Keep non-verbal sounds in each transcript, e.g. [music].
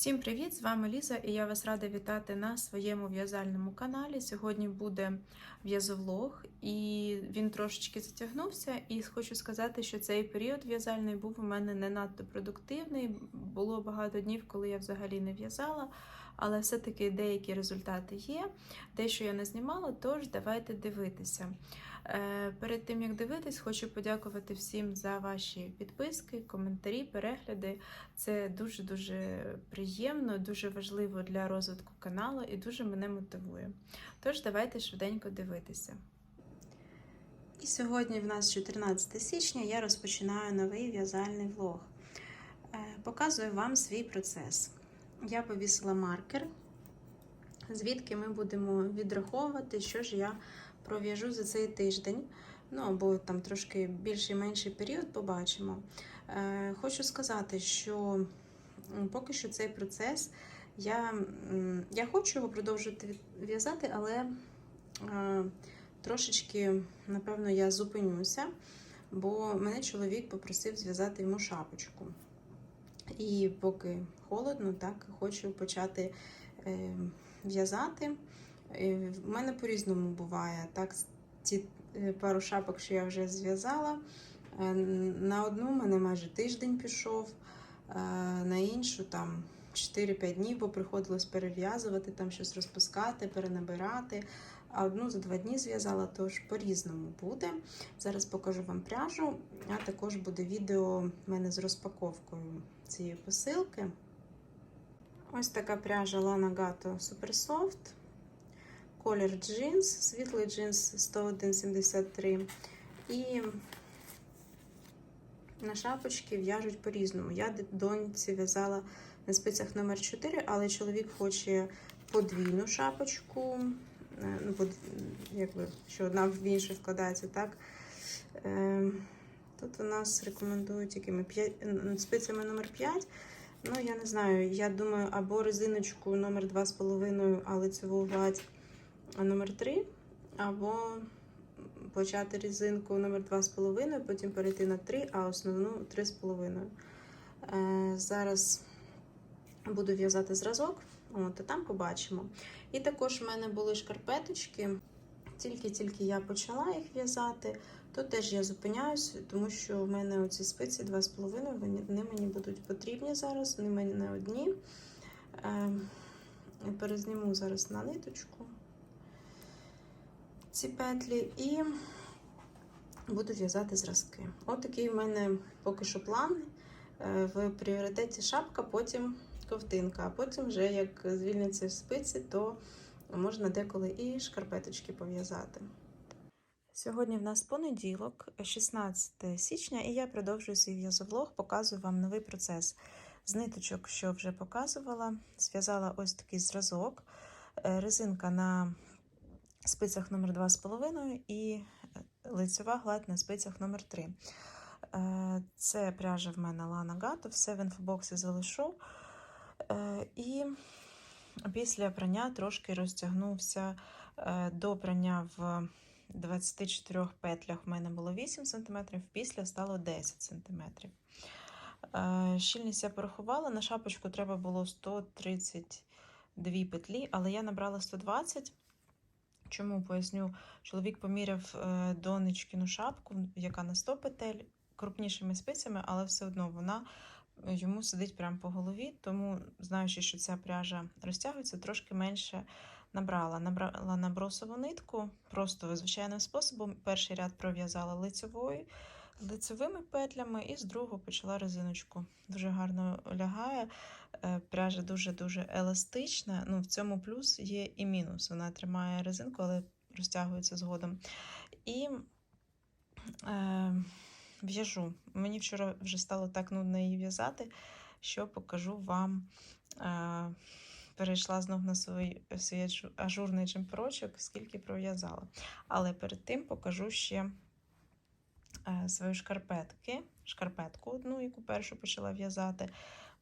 Всім привіт! З вами Ліза, і я вас рада вітати на своєму в'язальному каналі. Сьогодні буде в'язовлог, і він трошечки затягнувся. І хочу сказати, що цей період в'язальний був у мене не надто продуктивний. Було багато днів, коли я взагалі не в'язала, але все-таки деякі результати є. Дещо я не знімала, тож давайте дивитися. Е, Перед тим як дивитись, хочу подякувати всім за ваші підписки, коментарі, перегляди. Це дуже дуже приємно, дуже важливо для розвитку каналу і дуже мене мотивує. Тож давайте швиденько дивитися. І сьогодні в нас 14 січня я розпочинаю новий в'язальний влог. Е, Показую вам свій процес. Я повісила маркер, звідки ми будемо відраховувати, що ж я пров'яжу за цей тиждень. Ну, або там трошки більший менший період побачимо. Е, Хочу сказати, що поки що цей процес я, я хочу його продовжувати від- в'язати, але е, трошечки, напевно, я зупинюся, бо мене чоловік попросив зв'язати йому шапочку. І поки холодно, так хочу почати е, в'язати. Е, В мене по-різному буває. Так, ті е, пару шапок, що я вже зв'язала. е, На одну мене майже тиждень пішов, е, на іншу там 4-5 днів, бо приходилось перев'язувати, там щось розпускати, перенабирати. А одну за два дні зв'язала, тож по-різному буде. Зараз покажу вам пряжу, а також буде відео в мене з розпаковкою цієї посилки. Ось така пряжа Lana Gato Super Soft. Колір джинс, світлий джинс 101,73. І на шапочки в'яжуть по-різному. Я доньці в'язала на спицях номер 4 але чоловік хоче подвійну шапочку. Е, Ну, якби, що одна в іншу вкладається, так? Е, Тут у нас рекомендують якими спицями номер 5. Ну, я не знаю, я думаю, або резиночку номер 2,5, а лицеву гладь номер 3, або почати резинку номер 2,5, потім перейти на 3, а основну 3,5. Е, зараз буду в'язати зразок, от, а там побачимо. І також в мене були шкарпеточки. Тільки-тільки я почала їх в'язати, то теж я зупиняюсь, тому що в мене оці спиці 2,5, вони, мені будуть потрібні зараз, вони в мене не одні. Е, перезніму зараз на ниточку ці петлі і буду в'язати зразки. От такий в мене поки що план. Е, В пріоритеті шапка, потім ковтинка, а потім вже як звільняться спиці, то можна деколи і шкарпеточки пов'язати. Сьогодні в нас понеділок, 16 січня, і я продовжую свій в'язовлог, показую вам новий процес. З ниточок, що вже показувала, зв'язала ось такий зразок, Е, резинка на спицях номер 2,5 і лицева гладь на спицях номер 3. Е, Це пряжа в мене Lana Gato, все в інфобоксі залишу. Е, І після прання трошки розтягнувся е, до прання в 24 петлях в мене було 8 см, після стало 10 см. Е, Щільність я порахувала, на шапочку треба було 132 петлі, але я набрала 120. Чому поясню, чоловік поміряв донечкину шапку, яка на 100 петель, крупнішими спицями, але все одно вона йому сидить прямо по голові, тому, знаючи, що ця пряжа розтягується, трошки менше набрала. Набрала набросову нитку, просто звичайним способом. Перший ряд пров'язала лицевими петлями, і з другого почала резиночку. Дуже гарно лягає. Е, Пряжа дуже-дуже еластична. Ну, в цьому плюс є і мінус. Вона тримає резинку, але розтягується згодом. І е, в'яжу. Мені вчора вже стало так нудно її в'язати, що покажу вам. Е, перейшла знов на свій, свій ажурний джемперочок, скільки пров'язала. Але перед тим покажу ще е, свої шкарпетки, шкарпетку одну, яку першу почала в'язати,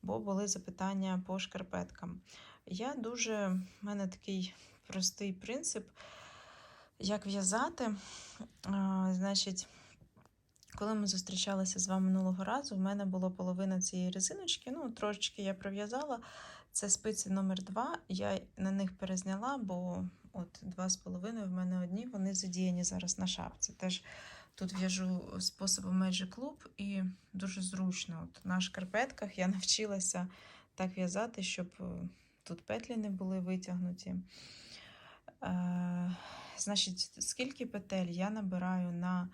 бо були запитання по шкарпеткам. Я дуже, в мене такий простий принцип, як в'язати. Е, Значить, коли ми зустрічалися з вами минулого разу, в мене було половина цієї резиночки. Ну, трошечки я пров'язала. Це спиці номер 2 Я на них перезняла, бо от 2,5 в мене одні, вони задіяні зараз на шапці. Теж тут в'яжу способом Magic Loop і дуже зручно. От на шкарпетках я [laughs] навчилася так в'язати, щоб е, тут петлі не були витягнуті. Е, значить, скільки петель я набираю на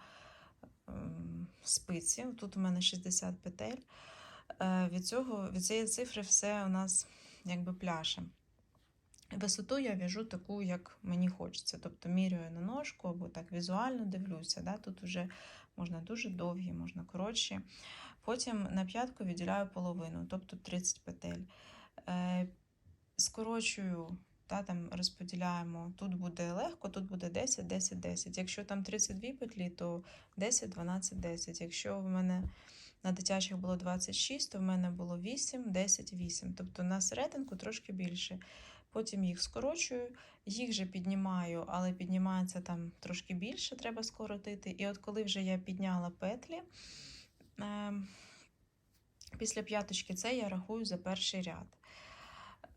спиці. Тут у мене 60 петель. Е, від, цього, від цієї цифри все у нас якби пляше. Висоту я в'яжу таку, як мені хочеться. Тобто міряю на ножку або так візуально дивлюся. Да? Тут вже можна дуже довгі, можна коротші. Потім на п'ятку відділяю половину, тобто 30 петель. Е, скорочую, та, там розподіляємо. Тут буде легко, тут буде 10, 10, 10. Якщо там 32 петлі, то 10, 12, 10. Якщо в мене на дитячих було 26, то в мене було 8, 10, 8. Тобто на серединку трошки більше. Потім їх скорочую, їх же піднімаю, але піднімається там трошки більше, треба скоротити. І от коли вже я підняла петлі, е, після п'яточки це я рахую за перший ряд.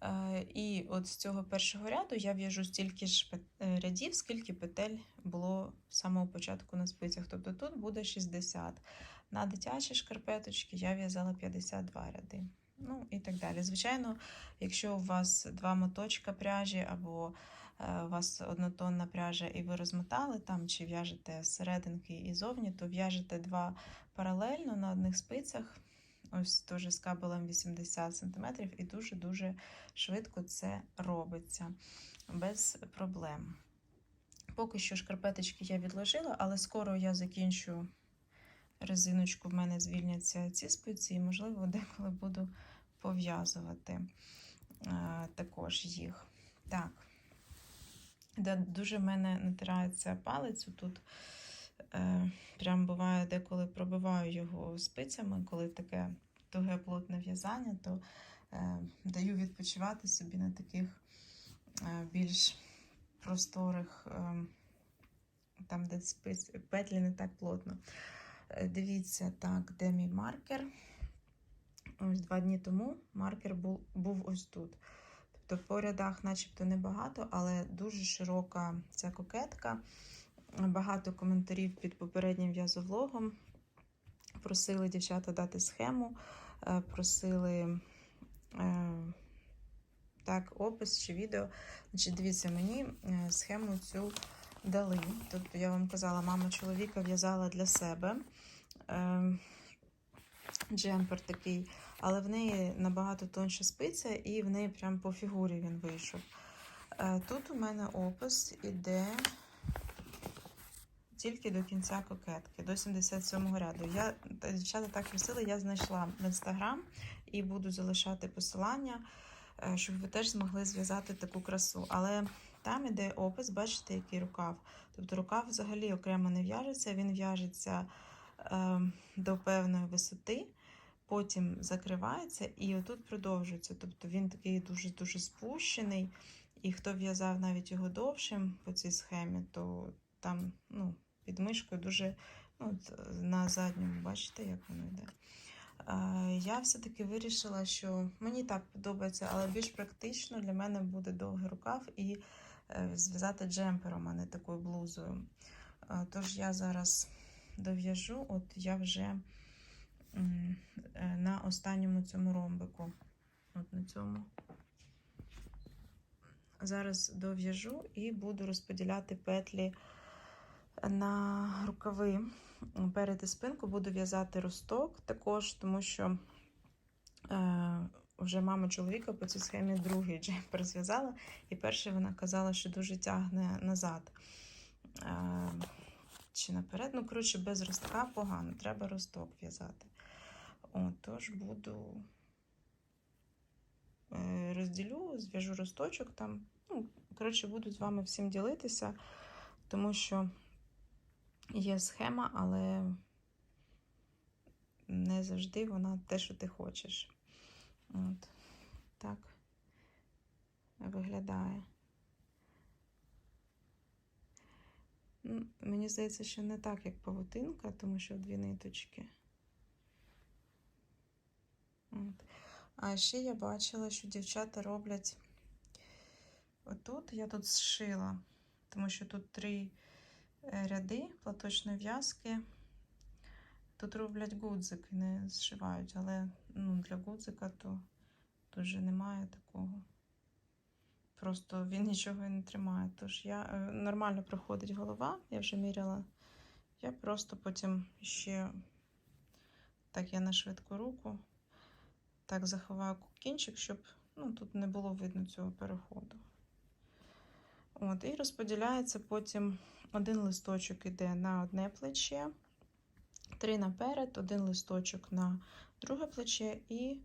Е, І от з цього першого ряду я в'яжу стільки ж е, рядів, скільки петель було з самого початку на спицях. Тобто тут буде 60. На дитячі шкарпеточки я в'язала 52 ряди. Ну і так далі. Звичайно, якщо у вас два моточка пряжі або е, у вас однотонна пряжа, і ви розмотали там, чи в'яжете серединки і зовні, то в'яжете два паралельно на одних спицях. Ось теж з кабелем 80 см, і дуже-дуже швидко це робиться без проблем. Поки що шкарпеточки я відложила, але скоро я закінчу резиночку, в мене звільняться ці спиці, і, можливо, деколи буду пов'язувати е, також їх. Так. Дуже в мене натирається палець тут. Е, прям буває, деколи пробиваю його спицями, коли таке туге плотне в'язання, то е, даю відпочивати собі на таких е, більш просторих, там, де спиць, петлі не так плотно. Дивіться, так, де мій маркер. Ось два дні тому маркер був, був ось тут. Тобто по рядах, начебто, небагато, але дуже широка ця кокетка. Багато коментарів під попереднім в'язовлогом. Просили дівчата дати схему, е, просили е, так, опис чи відео. Значить, Дивіться, мені е, схему цю дали. Тобто я вам казала, мама чоловіка в'язала для себе джемпер такий, але в неї набагато тонша спиця, і в неї прям по фігурі він вийшов. Тут у мене опис іде тільки до кінця кокетки, до 77-го ряду. Я, дівчата так просили, я знайшла в інстаграм і буду залишати посилання, е, щоб ви теж змогли зв'язати таку красу. Але там іде опис, бачите, який рукав. Тобто рукав взагалі окремо не в'яжеться, він в'яжеться е, до певної висоти, потім закривається і отут продовжується. Тобто він такий дуже-дуже спущений. І хто в'язав навіть його довшим по цій схемі, то там ну, під мишкою дуже ну, на задньому, бачите, як воно йде. Я все-таки вирішила, що мені так подобається, але більш практично для мене буде довгий рукав і е, зв'язати джемпером, а не такою блузою. Тож я зараз дов'яжу, от я вже е, на останньому цьому ромбику. От на цьому. Зараз дов'яжу і буду розподіляти петлі на рукави. Перед і спинку буду в'язати росток також, тому що е, вже мама чоловіка по цій схемі другий [laughs] джемпер зв'язала, і перший вона казала, що дуже тягне назад. Е, чи наперед, ну, коротше, без ростка погано, треба росток в'язати. Тож буду е, розділю, зв'яжу росточок там. Ну, коротше, буду з вами всім ділитися, тому що є схема, але не завжди вона те, що ти хочеш. От так виглядає. Мені здається, що не так, як павутинка, тому що дві ниточки. От. А ще я бачила, що дівчата роблять отут, я тут зшила, тому що тут три ряди платочної в'язки. Тут роблять гудзики, не зшивають, але ну, для гудзика то тут же немає такого. Просто він нічого і не тримає. Тож я е, нормально проходить голова, я вже міряла. Я просто потім ще так я на швидку руку так заховаю кінчик, щоб ну, тут не було видно цього переходу. От, і розподіляється потім один листочок іде на одне плече, три наперед, один листочок на друге плече і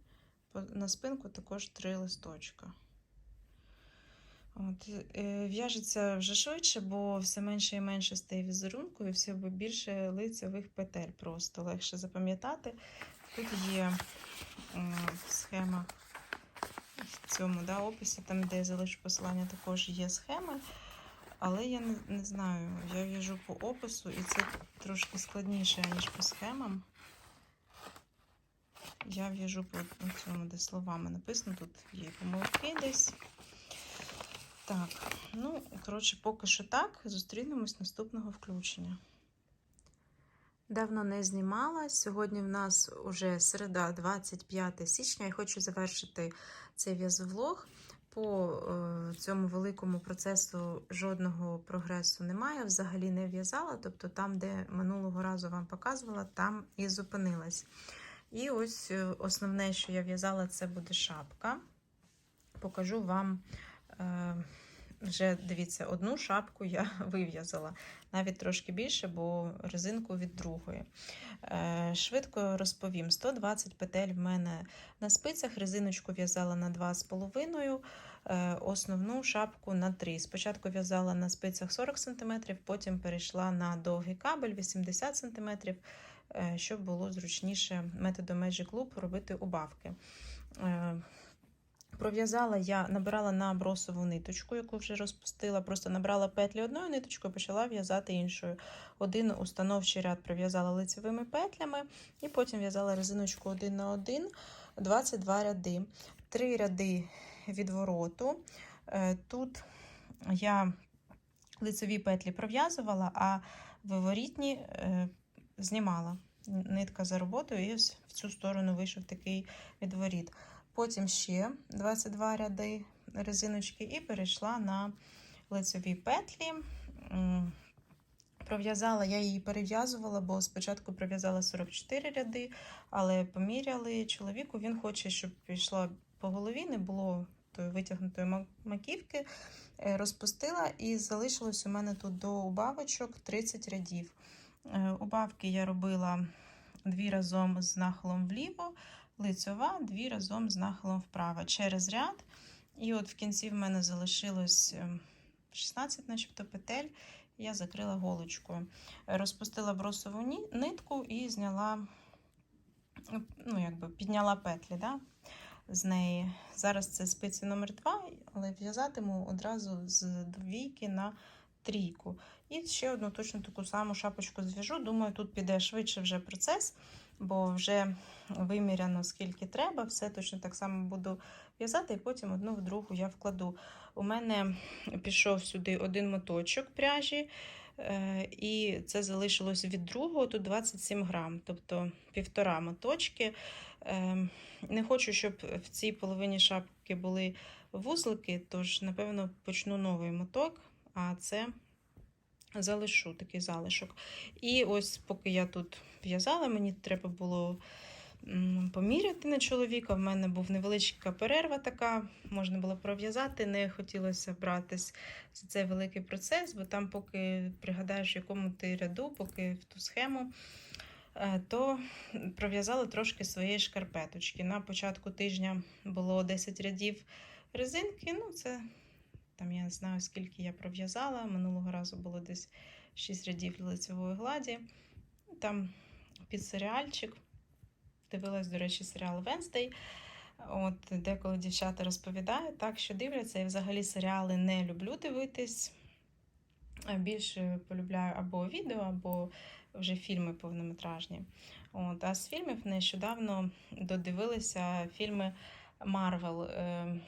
на спинку також три листочка. От, е, в'яжеться вже швидше, бо все менше і менше стає візерунку, і все більше лицевих петель. Просто легше запам'ятати. Тут є схема в цьому да, описі, там, де я залишу посилання, також є схеми. Але я не, не знаю, я в'яжу по опису, і це трошки складніше, ніж по схемам. Я в'яжу по цьому, де словами написано, тут є помилки десь. Так, ну, коротше, поки що так. Зустрінемось наступного включення. Давно не знімала. Сьогодні в нас уже середа, 25 січня. Я хочу завершити цей в'язовлог. По е, цьому великому процесу жодного прогресу немає. Взагалі не в'язала. Тобто там, де минулого разу вам показувала, там і зупинилась. І ось е, основне, що я в'язала, це буде шапка. Покажу вам. Вже дивіться, одну шапку я [laughs] вив'язала, навіть трошки більше, бо резинку від другої. Е, Швидко розповім: 120 петель в мене на спицях, резиночку в'язала на 2,5, е, основну шапку на 3. Спочатку в'язала на спицях 40 см, потім перейшла на довгий кабель 80 см, е, щоб було зручніше методом Magic Loop робити убавки. Пров'язала я, набирала на бросову ниточку, яку вже розпустила, просто набрала петлі одною ниточкою, почала в'язати іншою. Один установчий ряд пров'язала лицевими петлями, і потім в'язала резиночку один на один, 22 ряди. Три ряди відвороту. Е, Тут я лицеві петлі пров'язувала, а виворітні е, знімала. Нитка за роботою, і в цю сторону вийшов такий відворіт. Потім ще 22 ряди резиночки і перейшла на лицеві петлі. Пров'язала, я її перев'язувала, бо спочатку пров'язала 44 ряди, але поміряли чоловіку, він хоче, щоб пішла по голові, не було тої витягнутої маківки. Е, Розпустила і залишилось у мене тут до убавочок 30 рядів. Е, Убавки я робила дві разом з нахилом вліво, лицьова, дві разом з нахилом вправо через ряд. І от в кінці в мене залишилось е, 16, начебто, петель. Я закрила голочкою. Розпустила бросову нитку і зняла, ну, якби підняла петлі да, з неї. Зараз це спиці номер 2, але в'язатиму одразу з двійки на трійку. І ще одну точно таку саму шапочку зв'яжу. Думаю, тут піде швидше вже процес, бо вже виміряно скільки треба. Все точно так само буду в'язати, і потім одну в другу я вкладу. У мене пішов сюди один моточок пряжі, е, і це залишилось від другого, тут 27 грам, тобто півтора моточки. Е, Не хочу, щоб в цій половині шапки були вузлики, тож, напевно, почну новий моток, а це залишу такий залишок. І ось, поки я тут в'язала, мені треба було поміряти на чоловіка. В мене був невеличка перерва така, можна було пров'язати, не хотілося братись за цей великий процес, бо там, поки пригадаєш, в якому ти ряду, поки в ту схему, е, то пров'язала трошки своєї шкарпеточки. На початку тижня було 10 рядів резинки. Ну, це там я не знаю, скільки я пров'язала. Минулого разу було десь 6 рядів лицевої гладі. Там під серіальчик. Дивилась, до речі, серіал Венстей. От деколи дівчата розповідають, так що дивляться. Я взагалі серіали не люблю дивитись. Більше полюбляю або відео, або вже фільми повнометражні. От, а з фільмів нещодавно додивилися фільми Марвел е,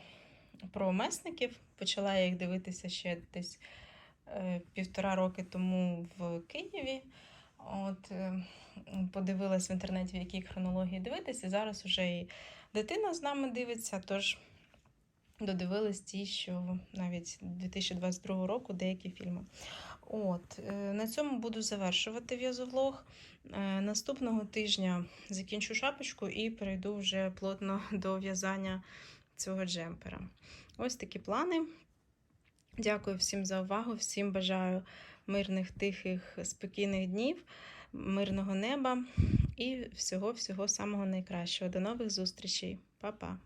про месників. Почала я їх дивитися ще десь е, півтора роки тому в Києві. От, е, подивилась в інтернеті, в якій хронології дивитися. Зараз вже і дитина з нами дивиться, тож додивились ті, що навіть 2022 року деякі фільми. От, е, на цьому буду завершувати в'язовлог. Наступного тижня закінчу шапочку і перейду вже плотно до в'язання цього джемпера. Ось такі плани. Дякую всім за увагу, всім бажаю мирних, тихих, спокійних днів, мирного неба і всього-всього самого найкращого. До нових зустрічей. Па-па!